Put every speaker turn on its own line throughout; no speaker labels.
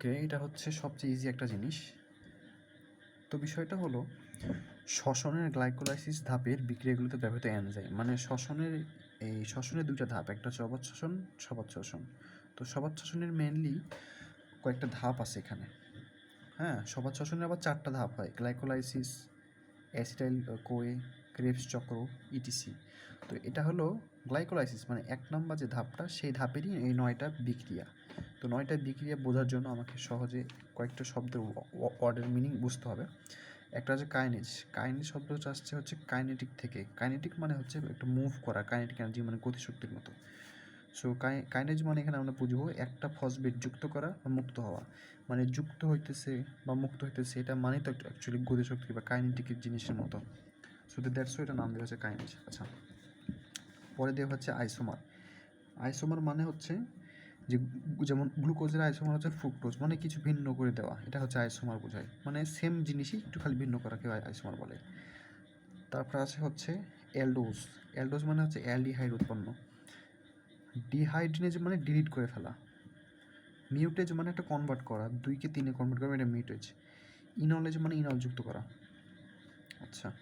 ওকে, এটা হচ্ছে সবচেয়ে ইজি একটা জিনিস। তো বিষয়টা হলো, শ্বসনের গ্লাইকোলাইসিস ধাপের বিক্রিয়াগুলোতে ব্যবহৃত এনজাইম মানে শ্বসনের এই শ্বসনের দুইটা ধাপ, একটা হচ্ছে অবাধ শ্বসন সবাদ শ্বসন তো সবাদ শ্বসনের মেনলি কয়েকটা ধাপ আছে এখানে। হ্যাঁ সবাদ শ্বসনের আবার চারটা ধাপ হয় গ্লাইকোলাইসিস অ্যাসিটাইল কোয়ে ক্রেবস চক্র ইটিসি তো এটা হলো গ্লাইকোলাইসিস মানে এক নম্বর যে ধাপটা, সেই ধাপেরই এই নয়টা বিক্রিয়া। তো নয়টা বিক্রিয়া বোঝার জন্য আমাকে সহজে কয়েকটা শব্দের ওয়ার্ডের মিনিং বুঝতে হবে। একটা হচ্ছে কাইনেজ কাইনেজ শব্দটা আসছে হচ্ছে কাইনেটিক থেকে। কাইনেটিক মানে হচ্ছে একটা মুভ করা কাইনেটিক এনার্জি মানে গতিশক্তির মতো। সো কাইনেজ মানে এখানে আমরা বুঝব একটা ফসবেট যুক্ত করা বা মুক্ত হওয়া। মানে যুক্ত হইতেছে বা মুক্ত হইতেছে, এটা মানে তো অ্যাকচুয়ালি গতিশক্তি বা কাইনেটিকের জিনিসের মতো। সো দ্যাটস এটা নাম দেওয়া হচ্ছে কাইনেজ আচ্ছা। পরে দেওয়া হচ্ছে আইসোমার আইসোমার মানে হচ্ছে যে যেমন গ্লুকোজের আইসোমার হচ্ছে ফ্রুক্টোজ মানে কিছু ভিন্ন করে দেওয়া, এটা হচ্ছে আইসোমার বোঝায়। মানে সেম জিনিসই একটু খালি ভিন্ন করা করাকে আইসোমার বলে। তারপর আছে হচ্ছে অ্যালডোজ অ্যালডোজ মানে হচ্ছে অ্যালডিহাইড উৎপন্ন। ডিহাইড্রেজ মানে ডিলিট করে ফেলা। মিউটেজ মানে একটা কনভার্ট করা, দুইকে তিনে কনভার্ট করা এটা মিউটেজ ইনলেজ মানে ইনল যুক্ত করা। আচ্ছা।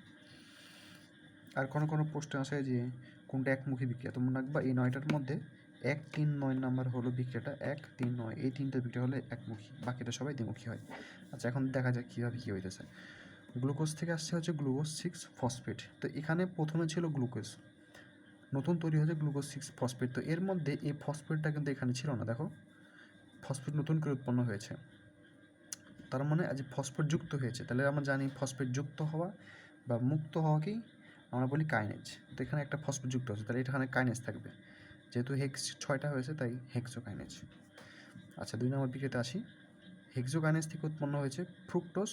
আর কোনো কোনো প্রশ্ন আসে যে কোনটা একমুখী বিক্রিয়া? তোমরা রাখবা এই নয়টার মধ্যে। এক তিন নয় নাম্বার হলো বিক্রিয়াটা এক তিন নয়। এই তিনটা বিক্রিয়া হলে একমুখী, বাকিটা সবাই দ্বিমুখী হয়। আচ্ছা এখন দেখা যাক কীভাবে কী হইতেছে। গ্লুকোজ থেকে আসছে হচ্ছে গ্লুকোজ সিক্স ফসফেট। তো এখানে প্রথমে ছিল গ্লুকোজ, নতুন তৈরি হয়েছে গ্লুকোজ সিক্স ফসফেট। তো এর মধ্যে এই ফসফেটটা কিন্তু এখানে ছিল না, দেখো। ফসফেট নতুন করে উৎপন্ন হয়েছে। তার মানে আজ ফসফেট যুক্ত হয়েছে। তাহলে আমরা জানি ফসফেট যুক্ত হওয়া বা মুক্ত হওয়াকেই আমরা বলি কাইনেজ। তো এখানে একটা ফসফেট যুক্ত আছে, তাহলে এখানে কাইনেজ থাকবে। যেহেতু হেক্স ছয়টা হয়েছে, তাই হেক্সোকাইনেজ আচ্ছা দুই নম্বর বিক্রিয়াতে আসি। হেক্সোকাইনেজ থেকে উৎপন্ন হয়েছে fructose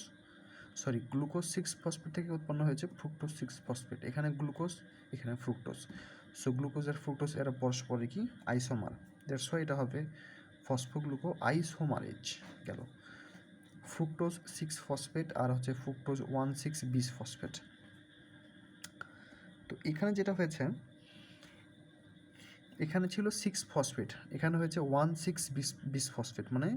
sorry glucose six phosphate থেকে উৎপন্ন হয়েছে ফ্রুক্টোজ সিক্স ফসফেট এখানে গ্লুকোজ এখানে ফ্রুক্টোজ সো গ্লুকোজ আর ফ্রুক্টোজ এরা পরস্পরে কি? আইসোমার দ্যাটস ওয়াই এটা হবে ফসফোগ্লুকো আইসোমারেজ গেল। ফ্রুক্টোজ সিক্স ফসফেট আর হচ্ছে fructose one six bis phosphate তো এখানে যেটা হয়েছে এখানে ছিল সিক্স ফসফেট এখানে হয়েছে one six bis bis phosphate মানে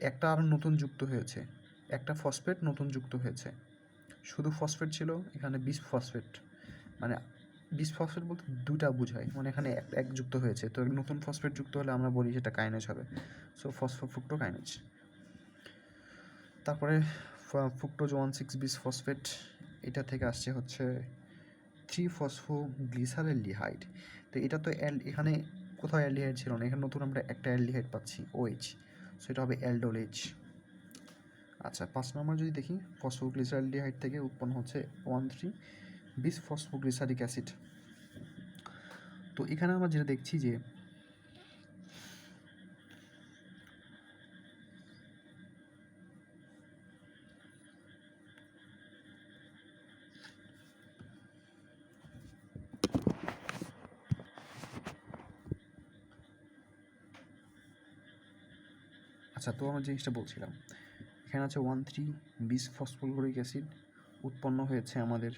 একটা আর নতুন যুক্ত হয়েছে, একটা ফসফেট নতুন যুক্ত হয়েছে। শুধু ফসফেট ছিল, এখানে বিস ফসফেট মানে বিস ফসফেট বলতে দুটা বোঝায় মানে এখানে এক এক যুক্ত হয়েছে। তো নতুন ফসফেট যুক্ত হলে আমরা বলি সেটা কাইনেজ হবে। সো ফসফোফ্রুক্টো কাইনেজ তারপরে fructose one six bis phosphate এটা থেকে আসছে হচ্ছে থ্রি ফসফো গ্লিসারেলডিহাইড তো এটা তো অ্যাল, এখানে কোথাও অ্যালডিহাইড ছিল না, এখানে নতুন আমরা একটা অ্যালডিহাইড পাচ্ছি ওএইচ সো এটা হবে অ্যালডোলেজ আচ্ছা পাঁচ নম্বর যদি দেখি ফসফোগ্লিসারেলডিহাইড থেকে উৎপন্ন হচ্ছে one three bis phosphoglyceric acid তো এখানে আমরা যেটা দেখছি যে আচ্ছা তো আমরা জিনিসটা বলছিলাম। এখানে আছে one three bis phosphoglyceric acid উৎপন্ন হয়েছে আমাদের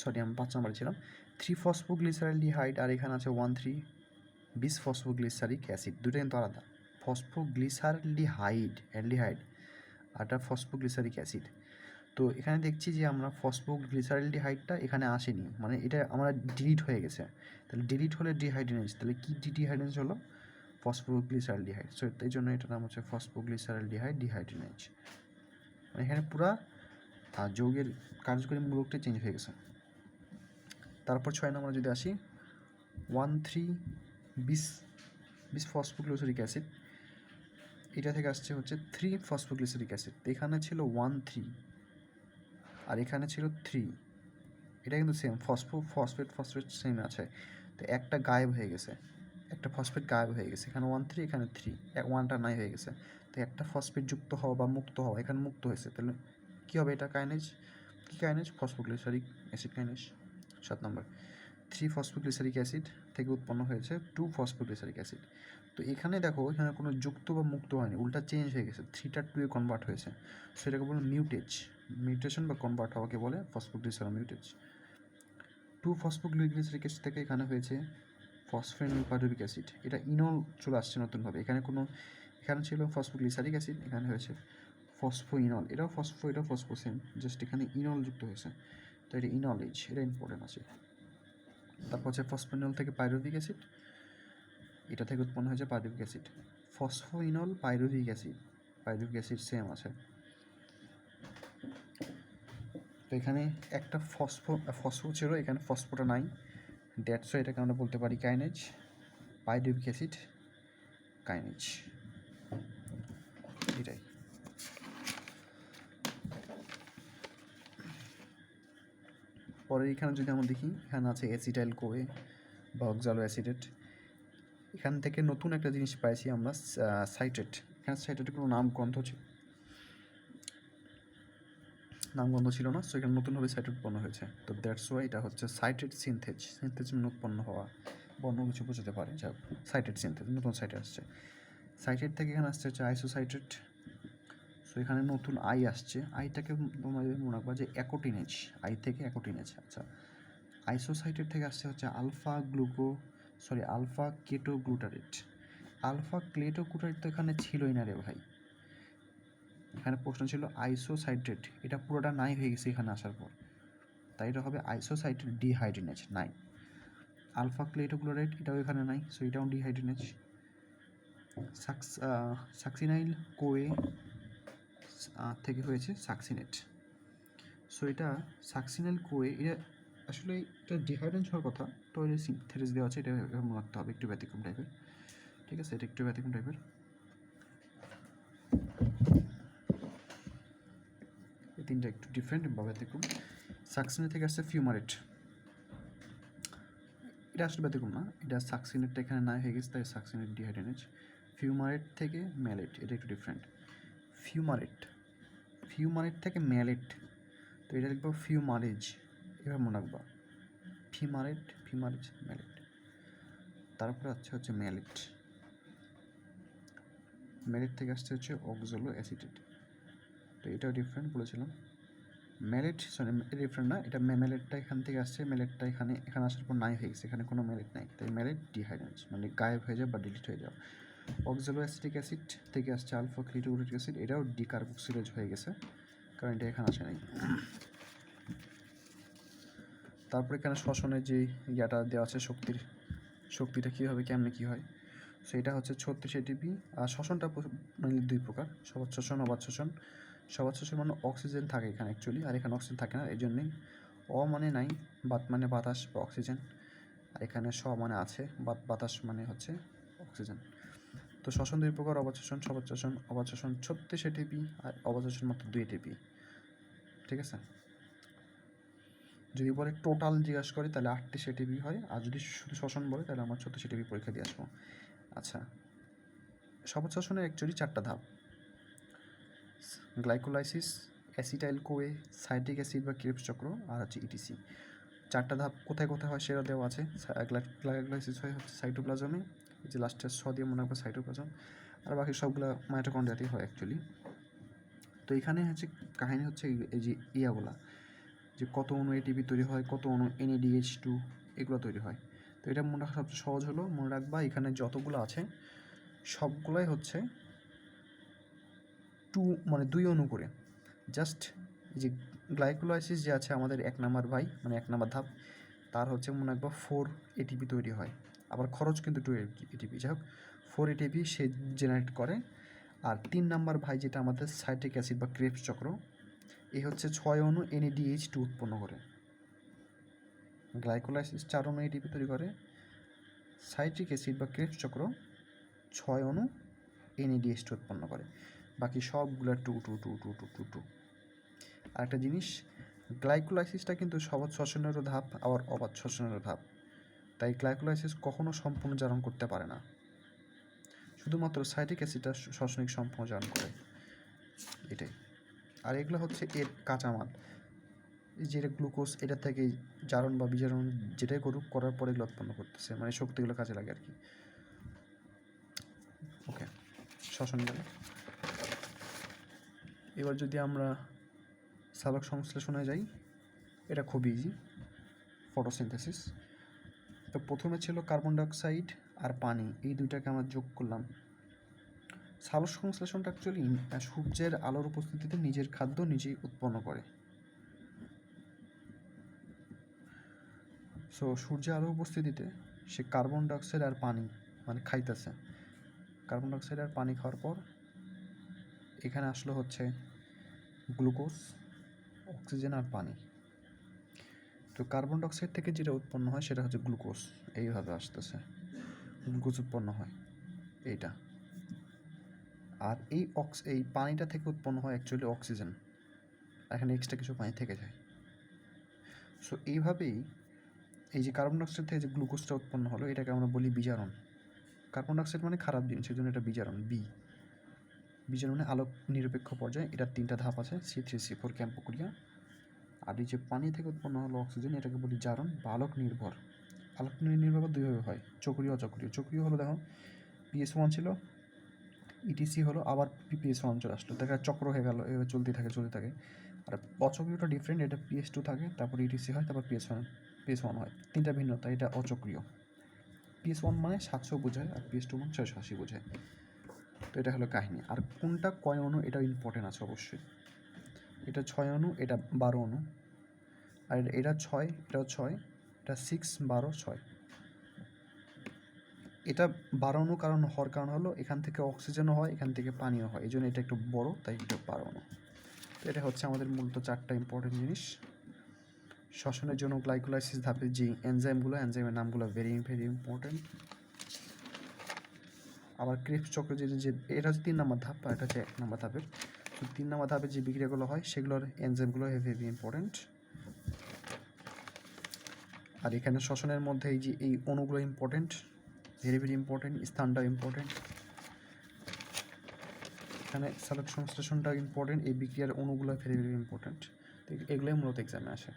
সরি আমি পাঁচ নম্বরে ছিলাম। থ্রি ফসফোগ্লিসারিলডিহাইড আর এখানে আছে one three bis phosphoglyceric acid দুটো কিন্তু আলাদা। ফসফোগ্লিসারিলডিহাইড অ্যালডিহাইড আর এটা ফসফোগ্লিসারিক অ্যাসিড তো এখানে দেখছি যে আমরা ফসফোগ্লিসারিলডিহাইডটা এখানে আসেনি। মানে এটা আমরা ডিলিট হয়ে গেছে। তাহলে ডিলিট হলে ডিহাইড্রেনেজ তাহলে কী ডিহাইড্রেনেজ হলো? ফসফোগ্লিসারিলডিহাইড। সো এই জন্য এটার নাম হচ্ছে ফসফোগ্লিসারিলডিহাইড ডিহাইড্রেনেজ মানে এখানে পুরা যৌগের কার্যকরী মূলকটা চেঞ্জ হয়ে গেছে। তারপর ছয় নম্বরে যদি আসি one three bis bis phosphoglyceric acid এটা থেকে আসছে হচ্ছে থ্রি ফসফোগ্লিসারিক অ্যাসিড এখানে ছিল ওয়ান থ্রি আর এখানে ছিল থ্রি এটা কিন্তু same phospho phosphate phosphate same আছে। তো একটা গায়েব হয়ে গেছে। একটা ফসফেট গায়েব হয়ে গেছে। এখানে ওয়ান থ্রি এখানে থ্রি ওয়ানটা নাই হয়ে গেছে। তো একটা ফসফেট যুক্ত হওয়া বা মুক্ত হওয়া, এখানে মুক্ত হয়েছে। তাহলে কী হবে এটা কাইনেজ কী কাইনেজ ফসফোগ্লিসারিক অ্যাসিড কাইনেজ সাত নম্বর। থ্রি ফসফোগ্লিসারিক অ্যাসিড থেকে উৎপন্ন হয়েছে টু ফসফোগ্লিসারিক অ্যাসিড তো এখানে দেখো, এখানে কোনো যুক্ত বা মুক্ত হয়নি, উল্টা চেঞ্জ হয়ে গেছে। থ্রিটা টু এ কনভার্ট হয়েছে। সেটাকে বলে মিউটেজ মিউটেশন বা কনভার্ট হওয়াকে বলে phosphoglycer mutase two phosphoglyceric acid থেকে এখানে হয়েছে ফসফেনিল পারুবিক অ্যাসিড, এটা ইনল চলে আসছে নতুনভাবে। এখানে কোনো, এখানে ছিল ফসফোগ্লিসারিক অ্যাসিড, এখানে হয়েছে ফসফো ইনল এটাও ফসফো এটাও ফসফো সেম জাস্ট এখানে ইনল যুক্ত হয়েছে। তো এটা ইনলেজ এটা ইম্পর্টেন্ট আছে। তারপর হচ্ছে ফসফোইনল থেকে পাইরুভিক অ্যাসিড, এটা থেকে উৎপন্ন হয়েছে pyruvic acid. Phospho enol pyruvic acid pyruvic acid same আছে। তো এখানে একটা ফসফো ফসফো ছিল এখানে ফসফোটা নাই। ড্যাটসো এটাকে আমরা বলতে পারি কাইনেজ পাইরুভিক অ্যাসিড কাইনেজ। এটাই। পরে এখানে যদি আমরা দেখি, এখানে আছে অ্যাসিটাইল কোয়ে বা অক্সালো অ্যাসিডেট। এখান থেকে নতুন একটা জিনিস পাইছি আমরা সাইটেট এখানে সাইটেটের কোনো নাম গ্রন্থ ছিল নামগন্ধ ছিল না সো এখানে নতুনভাবে সাইট উৎপন্ন হয়েছে। তো দ্যাটস ওয়াই এটা হচ্ছে সাইটেড সিনথেজ সিনথেজ মানে উৎপন্ন হওয়া বা অন্য কিছু বোঝাতে পারে। যা সাইটেড সিনথেজ নতুন সাইটে আসছে। সাইটেড থেকে এখানে আসছে হচ্ছে আইসোসাইটেড সো এখানে নতুন আই আসছে। আইটাকে তোমাদের মনে রাখবা যে অ্যাকোটিনেজ আই থেকে অ্যাকোটিনেজ আচ্ছা। আইসোসাইটেড থেকে আসছে হচ্ছে alpha gluco sorry alpha keto glutarate alpha keto glutarate তো এখানে ছিলই না রে ভাই। এখানে প্রশ্ন ছিল আইসোসাইট্রেট, এটা পুরোটা নাই হয়ে গেছে এখানে আসার পর। তাই এটা হবে আইসোসাইট্রেট ডিহাইড্রিনেজ নাই। আলফা ক্লেটোক্লোরাইড, এটাও এখানে নাই সো এটাও ডিহাইড্রিনেজ সাকস সাকসিনাইল কোয়ে থেকে হয়েছে সাকসিনেট। সো এটা সাকসিনাইল কোয়ে, এটা আসলে এটা ডিহাইড্রেন্স হওয়ার কথা, তো সিনথেটিস দেওয়া আছে, এটা মনে রাখতে হবে, একটু ব্যতিক্রম টাইপের ঠিক আছে, এটা একটু ব্যতিক্রম টাইপের তিনটা একটু ডিফারেন্ট বা দেখুন সাকসিনের থেকে আসছে ফিউমারেট এটা আসলে ব্যতিক্রম না, এটা সাকসিনেটটা এখানে না হয়ে গেছে, তাই সাকসিনেট ডিহাইড্রেনেজ ফিউমারেট থেকে ম্যালেট এটা একটু ডিফারেন্ট ফিউমারেট ফিউমারেট থেকে ম্যালেট তো এটা লিখব ফিউমারেজ এবার মনে রাখবা ফিমারেট ফিমারেজ ম্যালেট তারপরে আছে হচ্ছে ম্যালেট ম্যালেট থেকে আসছে হচ্ছে অক্সোলো অ্যাসিটেট তো এটাও ডিফারেন্ট বলেছিলাম। ম্যালেট সরি ডিফারেন্ট না, এটা ম্যালেটটা এখান থেকে আসছে ম্যালেটটা এখানে এখানে আসার পর নাই হয়ে গেছে, এখানে কোনো ম্যালেট নাই। তাই ম্যালেট ডিহাইড্রেন্স মানে গায়েব হয়ে যায় বা ডিলিট হয়ে যাও অক্সোলো অ্যাসিটিক অ্যাসিড থেকে আসছে আলফা ক্লিটোরিক অ্যাসিড এটাও ডিকার্বক্সিলেজ হয়ে গেছে, কারণ এটা এখানে আসে নাই। তারপরে এখানে শ্বসনের যে ইয়াটা দেওয়া আছে শক্তির, শক্তিটা কীভাবে, কেমনে কী হয়, সেটা হচ্ছে ছত্রিশ এটিপি আর শ্বসনটা মেনলি দুই প্রকার সবাদ শ্বসন অবাধ শ্বসন। সবাদ শ্বসন মানে অক্সিজেন থাকে এখানে অ্যাকচুয়ালি আর এখানে অক্সিজেন থাকে না এই জন্যেই অ মানে নাই, বাত মানে বাতাস বা অক্সিজেন আর এখানে স মানে আছে, বাত বাতাস মানে হচ্ছে অক্সিজেন তো শ্বসন দুই প্রকার শ্বসন অবাধ শ্বসন ছত্রিশ এটিপি আর অবাধ শ্বসন মাত্র দুই টিপি। ঠিক আছে? যদি বলে টোটাল জিজ্ঞাসা করি, তাহলে আটত্রিশ এটিপি হয়, আর যদি শুধু শ্বসন বলে, তাহলে আমরা ছত্রিশ এটিপি পরীক্ষা দিয়ে আসব। আচ্ছা সবজ শ্বসনের অ্যাকচুয়ালি চারটা ধাপ। Glycolysis acetyl CoA citric acid বা ক্রিপস চক্র আর হচ্ছে ইটিসি চারটা ধাপ কোথায় কোথায় হয় সেটা দেওয়া আছে। গ্লাইকোলাইসিস হয় হচ্ছে সাইটোপ্লাজমে যে লাস্টের স দিয়ে মনে রাখব সাইটোপ্লাজম, আর বাকি সবগুলো মাইটোকন্ড্রিয়াতেই হয় অ্যাকচুয়ালি তো এখানে হচ্ছে কাহিনী হচ্ছে এই যে ইয়াগুলা যে কত অণু এটিপি তৈরি হয়, কত অণু এনএডিএইচ টু এগুলো তৈরি হয়। তো এটা মনে রাখা সবচেয়ে সহজ হলো, মনে রাখবা এখানে যতগুলো আছে, সবগুলাই হচ্ছে টু মানে দুই অণু করে। জাস্ট যে গ্লাইকোলাইসিস যে আছে আমাদের এক নাম্বার ভাই মানে এক নাম্বার ধাপ, তার হচ্ছে মনে রাখবা ফোর এটিপি তৈরি হয়। আবার খরচ কিন্তু টু এটিপি যাই হোক ফোর এটিপি সে জেনারেট করে। আর তিন নাম্বার ভাই যেটা আমাদের সাইট্রিক অ্যাসিড বা ক্রেপস চক্র এই হচ্ছে ছয় অণু এনএডিএইচ টু উৎপন্ন করে। গ্লাইকোলাইসিস চার অণু এটিপি তৈরি করে। সাইট্রিক অ্যাসিড বা ক্রেপস চক্র ছয় অণু এনএডিএইচ টু উৎপন্ন করে। বাকি সবগুলো two two two two two two two. আর একটা জিনিস, গ্লাইকোলাইসিসটা কিন্তু সবাদ শ্বসনেরও ধাপ, আবার অবাধ শ্বসনেরও ধাপ। তাই গ্লাইকোলাইসিস কখনও সম্পূর্ণ জারণ করতে পারে না। শুধুমাত্র সাইটিক অ্যাসিডটা শ্বসনিক সম্পূর্ণ জারণ করে। এটাই। আর এগুলো হচ্ছে এর কাঁচামাল। এই যে গ্লুকোজ, এটা থেকে জারণ বা বিজারণ যেটাই করুক, করার পরে এগুলো উৎপন্ন করতেছে। মানে শক্তিগুলো কাজে লাগে আর কি। ওকে, শ্বসন এবার যদি আমরা সালোক সংশ্লেষণে যাই, এটা খুব ইজি ফটোসিনথেসিস তো প্রথমে ছিল কার্বন ডাইঅক্সাইড আর পানি, এই দুইটাকে আমরা যোগ করলাম। সালোক সংশ্লেষণটা অ্যাকচুয়ালি সূর্যের আলোর উপস্থিতিতে নিজের খাদ্য নিজেই উৎপন্ন করে। সো সূর্যের আলোর উপস্থিতিতে সে কার্বন ডাইঅক্সাইড আর পানি মানে খাইতেছে। কার্বন ডাইঅক্সাইড আর পানি খাওয়ার পর, এখানে আসলো হচ্ছে গ্লুকোজ, অক্সিজেন আর পানি। তো কার্বন ডাইঅক্সাইড থেকে যেটা উৎপন্ন হয় সেটা হচ্ছে গ্লুকোজ। এইভাবে আসতেছে। গ্লুকোজ উৎপন্ন হয়। এইটা। আর এই অক্স, এই পানিটা থেকে উৎপন্ন হয় অ্যাকচুয়ালি অক্সিজেন। এখানে এক্সট্রা কিছু পানি থেকে যায়। সো এইভাবেই এই যে কার্বন ডাইঅক্সাইড থেকে যে গ্লুকোজটা উৎপন্ন হলো, এটাকে আমরা বলি বিজারণ। কার্বন ডাইঅক্সাইড মানে খারাপ জিনিস সেই জন্য এটা বিজারণ বি বিজারণে আলোক নিরপেক্ষ পর্যায়ে এটার তিনটা ধাপ আছে, সি থ্রি, সি ফোর, ক্যাম্প প্রক্রিয়া। আর এই যে পানি থেকে উৎপন্ন হলো অক্সিজেন, এটাকে বলি জারণ বা আলোক নির্ভর। আলোক নির্ভর দুইভাবে হয়, চক্রীয়, অচক্রীয়। চক্রীয় হলো দেখো, পিএস ওয়ান ছিল, ইটিসি হলো, আবার পিপিএস ওয়ান চলে আসলো। দেখা চক্র হয়ে গেল, এভাবে চলতে থাকে চলতে থাকে। আর অচক্রীয়টা ডিফারেন্ট এটা পিএস টু থাকে, তারপর ইটিসি হয়, তারপর পিএস ওয়ান পিএস ওয়ান হয়। তিনটা ভিন্নতা, এটা অচক্রীয়। পিএস ওয়ান মানে সাতশো বোঝায়, আর পিএস টু মানে ছয়শো আশি বোঝায়। তো এটা হলো কাহিনী। আর কোনটা কয় অণু এটাও ইম্পর্টেন্ট আছে অবশ্যই। এটা ছয় অণু এটা বারো অণু আর এটা- ছয়, এটাও ছয়, এটা সিক্স বারো, ছয়। এটা অণু কারণ, হওয়ার কারণ হলো এখান থেকে অক্সিজেনও হয়, এখান থেকে পানিও হয়। এই জন্য এটা একটু বড়, তাই এটা অণু তো এটা হচ্ছে আমাদের মূলত চারটা ইম্পর্টেন্ট জিনিস। শ্বসনের জন্য গ্লাইকোলাইসিস ধাপের যে এনজাইমগুলো এনজাইমের নামগুলো ভেরি ভেরি ইম্পর্টেন্ট আবার ক্রিপস চক্র যে যে এটা হচ্ছে তিন নম্বর ধাপ, আর এটা হচ্ছে এক নম্বর ধাপের তো তিন নম্বর ধাপে যে বিক্রিয়াগুলো হয়, সেগুলোর এনজেমগুলো হেভি হেভি ইম্পর্টেন্ট আর এখানে শ্বসনের মধ্যে এই যে এই অণুগুলো ইম্পর্টেন্ট ভেরি ভেরি ইম্পর্টেন্ট স্থানটা ইম্পর্টেন্ট এখানে সালোক সংশ্লেষণটা ইম্পর্টেন্ট এই বিক্রিয়ার অণুগুলো ভেরি ভেরি ইম্পর্টেন্ট এগুলোই মূলত এক্সামে আসে।